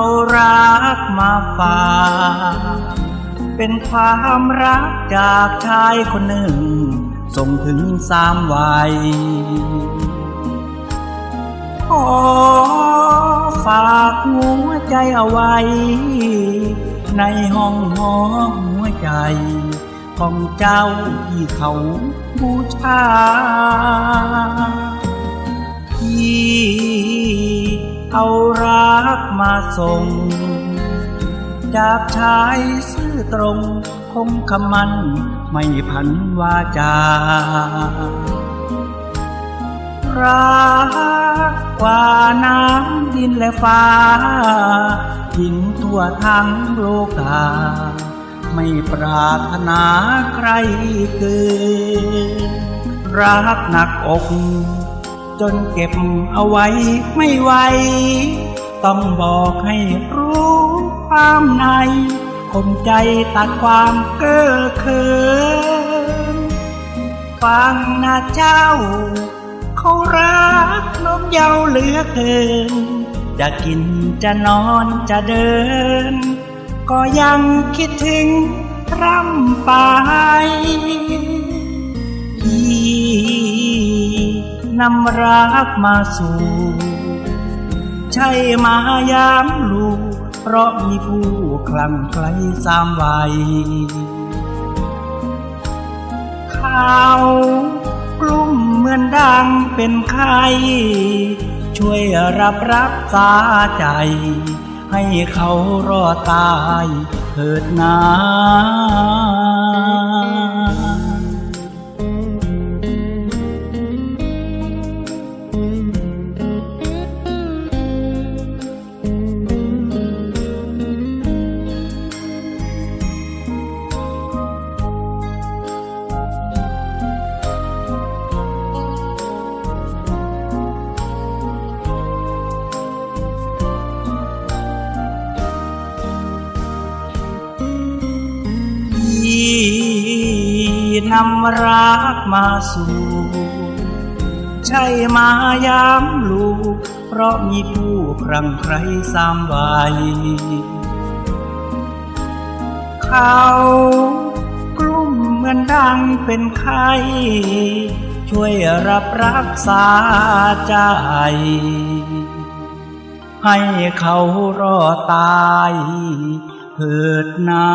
เอารักมาฝากเป็นความรักจากชายคนหนึ่ง ส่งถึงสามวัยขอฝากหัวใจเอาไว้ ในห้องหอหัวใจ ของเจ้าที่เขาบูชาที่ เอารักมาส่ง จากชายซื่อตรงคงคำมันไม่พันวาจารักกว่าน้ำดินและฟ้าทิ้งทั่วทั้งโลกา ไม่ปรารถนาใครเกินรักหนักอก จนเก็บเอาไว้ไม่ไหว ต้องบอกให้รู้ความในคมใจตัดความเก้อเขินฟังนะเจ้า เขารักนกเยาเหลือเกิน จะกินจะนอนจะเดิน ก็ยังคิดถึงร่ำไป นำรักมาสู่ ใช่มายามลูกเพราะมีผู้คลั่งไคล้สามวัยเขากลุ่มเหมือนดังเป็นไข้ช่วยรับรักษาใจ ให้เขารอดตายเถิดนา นำรักมาสู่ใช่มายามลูกเพราะมีผู้ครั่งใครสามวัยเขากลุ่มเหมือนดังเป็นไข้ช่วยรับรักษาใจ ให้เขารอดตายเถิดนา